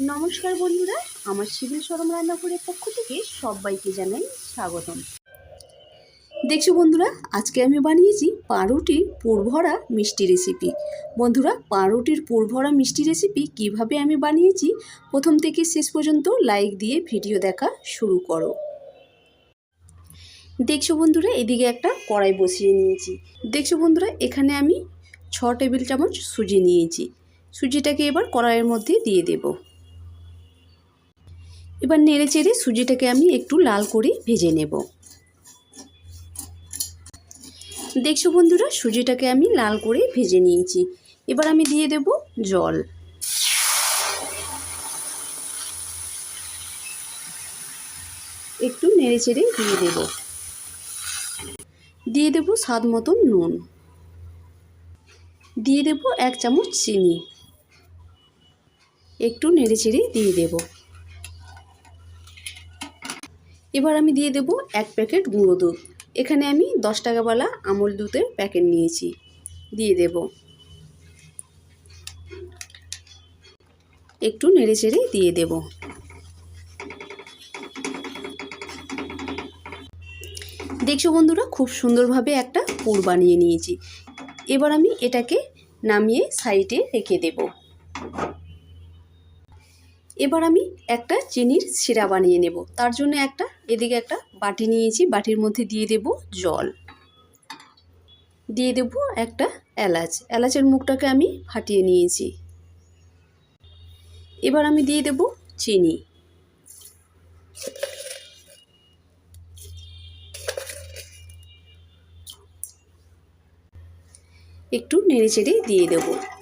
নমস্কার বন্ধুরা, আমার শিবির সরম রান্নাঘরের পক্ষ থেকে সবাইকে জানাই স্বাগতম। দেখছ বন্ধুরা, আজকে আমি বানিয়েছি পাউরুটির পুরভরা মিষ্টি রেসিপি। বন্ধুরা, পাউরুটির পুরভরা মিষ্টি রেসিপি কীভাবে আমি বানিয়েছি, প্রথম থেকে শেষ পর্যন্ত লাইক দিয়ে ভিডিও দেখা শুরু করো। দেখছ বন্ধুরা, এদিকে একটা কড়াই বসিয়ে নিয়েছি। দেখছ বন্ধুরা, এখানে আমি ছ টেবিল চামচ সুজি নিয়েছি। সুজিটাকে এবার কড়াইয়ের মধ্যে দিয়ে দেব। এবার নেড়ে চেড়ে সুজিটাকে আমি একটু লাল করে ভেজে নেব। দেখছ বন্ধুরা, সুজিটাকে আমি লাল করে ভেজে নিয়েছি। এবার আমি দিয়ে দেব জল। একটু নেড়ে চেড়ে দিয়ে দেব। দিয়ে দেব স্বাদ মতন নুন। দিয়ে দেব এক চামচ চিনি। একটু নেড়ে চেড়ে দিয়ে দেব। এবার আমি দিয়ে দেব এক প্যাকেট গুঁড়ো দুধ। এখানে আমি দশ টাকাওয়ালা আমুল দুধের প্যাকেট নিয়েছি। দিয়ে দেব। একটু নেড়ে চেড়ে দিয়ে দেব। দেখছ বন্ধুরা, খুব সুন্দরভাবে একটা পুর বানিয়ে নিয়েছি। এবার আমি এটাকে নামিয়ে সাইডে রেখে দেব। এবার আমি একটা চিনির সিরা বানিয়ে নেব। তার জন্য একটা, এদিকে একটা বাটি নিয়েছি, বাটির মধ্যে দিয়ে দেব জল। দিয়ে দেব একটা এলাচ। এলাচের মুখটাকে আমি ফাটিয়ে নিয়েছি। এবার আমি দিয়ে দেব চিনি। একটু নেড়ে চেড়ে দিয়ে দেব।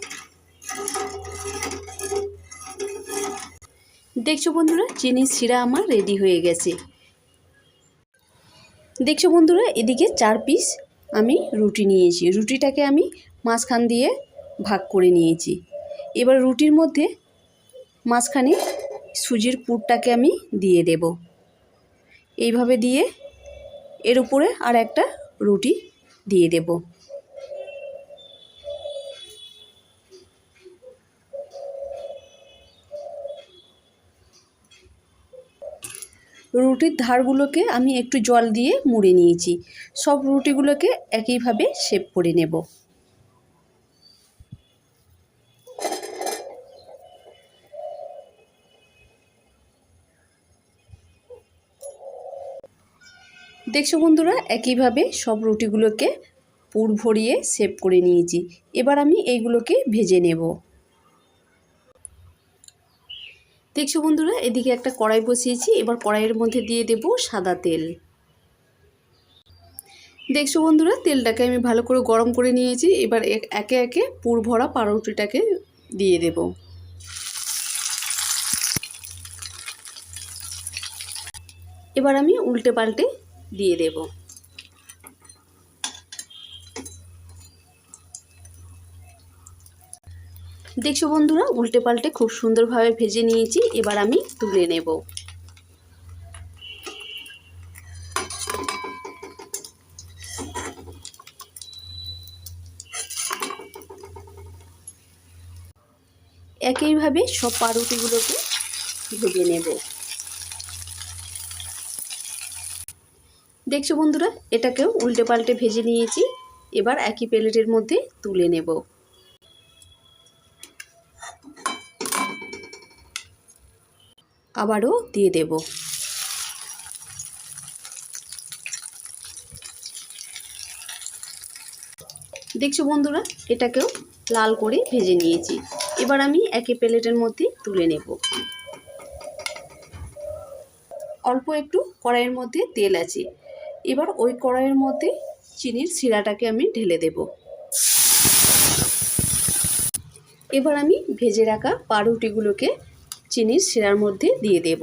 দেখছ বন্ধুরা, চিনির শিরা আমার রেডি হয়ে গেছে। দেখছ বন্ধুরা, এদিকে চার পিস আমি রুটি নিয়েছি। রুটিটাকে আমি মাঝখান দিয়ে ভাগ করে নিয়েছি। এবার রুটির মধ্যে মাঝখানে সুজির পুরটাকে আমি দিয়ে দেব। এইভাবে দিয়ে এর উপরে আর একটা রুটি দিয়ে দেবো। রুটির ধারগুলোকে আমি একটু জল দিয়ে মুড়ে নিয়েছি। সব রুটিগুলোকে একইভাবে শেপ করে নেব। দেখছ বন্ধুরা, একইভাবে সব রুটিগুলোকে পুর ভরিয়ে শেপ করে নিয়েছি। এবার আমি এইগুলোকে ভেজে নেব। দেখছ বন্ধুরা, এদিকে একটা কড়াই বসিয়েছি, এবার কড়াইয়ের মধ্যে দিয়ে দেব সাদা তেল। দেখছ বন্ধুরা, তেলটাকে আমি ভালো করে গরম করে নিয়েছি, এবার একে একে পুর ভরা পাউরুটিটাকে দিয়ে দেব। এবার আমি উল্টে পাল্টে দিয়ে দেবো। দেখছ বন্ধুরা উল্টে পাল্টে খুব সুন্দরভাবে ভেজে নিয়েছি, এবার আমি তুলে নেব। একইভাবে সব পাউরুটিগুলোকে ভেজে নেব। দেখছ বন্ধুরা, এটাকেও উল্টে পাল্টে ভেজে নিয়েছি, এবার একই প্লেটের মধ্যে তুলে নেব। আবারও দিয়ে দেব। দেখছ বন্ধুরা, এটাকেও লাল করে ভেজে নিয়েছি। এবার আমি একে প্লেটের মধ্যে তুলে নেব। অল্প একটু কড়াইয়ের মধ্যে তেল আছে। এবার ওই কড়াইয়ের মধ্যে চিনির শিরাটাকে আমি ঢেলে দেব। এবার আমি ভেজে রাখা পাউরুটিগুলোকে চিনির শিরার মধ্যে দিয়ে দেব।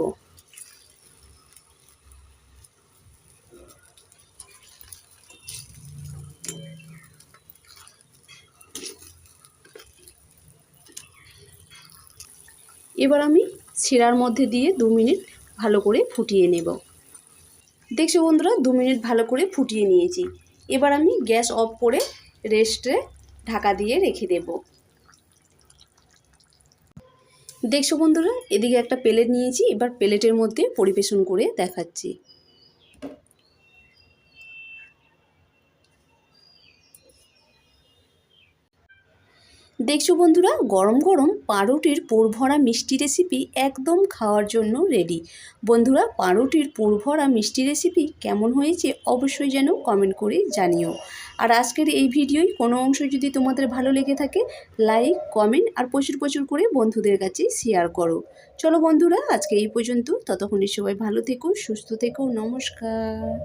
এবার আমি শিরার মধ্যে দিয়ে দু মিনিট ভালো করে ফুটিয়ে নেব। দেখছ বন্ধুরা, দু মিনিট ভালো করে ফুটিয়ে নিয়েছি। এবার আমি গ্যাস অফ করে রেস্টে ঢাকা দিয়ে রেখে দেবো। দেখছ বন্ধুরা, এদিকে একটা প্লেট নিয়েছি, এবার প্লেটের মধ্যে পরিবেশন করে দেখাচ্ছি। দেখছ বন্ধুরা, গরম গরম পাউরুটির পুরভরা মিষ্টি রেসিপি একদম খাওয়ার জন্য রেডি বন্ধুরা, পাউরুটির পুরভরা মিষ্টি রেসিপি কেমন হয়েছে অবশ্যই যেন কমেন্ট করে জানিও। আর আজকের এই ভিডিওই কোনো অংশ যদি তোমাদের ভালো লেগে থাকে লাইক কমেন্ট আর প্রচুর প্রচুর করে বন্ধুদের কাছে শেয়ার করো। চলো বন্ধুরা, আজকে এই পর্যন্ত। ততক্ষণে সবাই ভালো থেকো, সুস্থ থেকো, নমস্কার।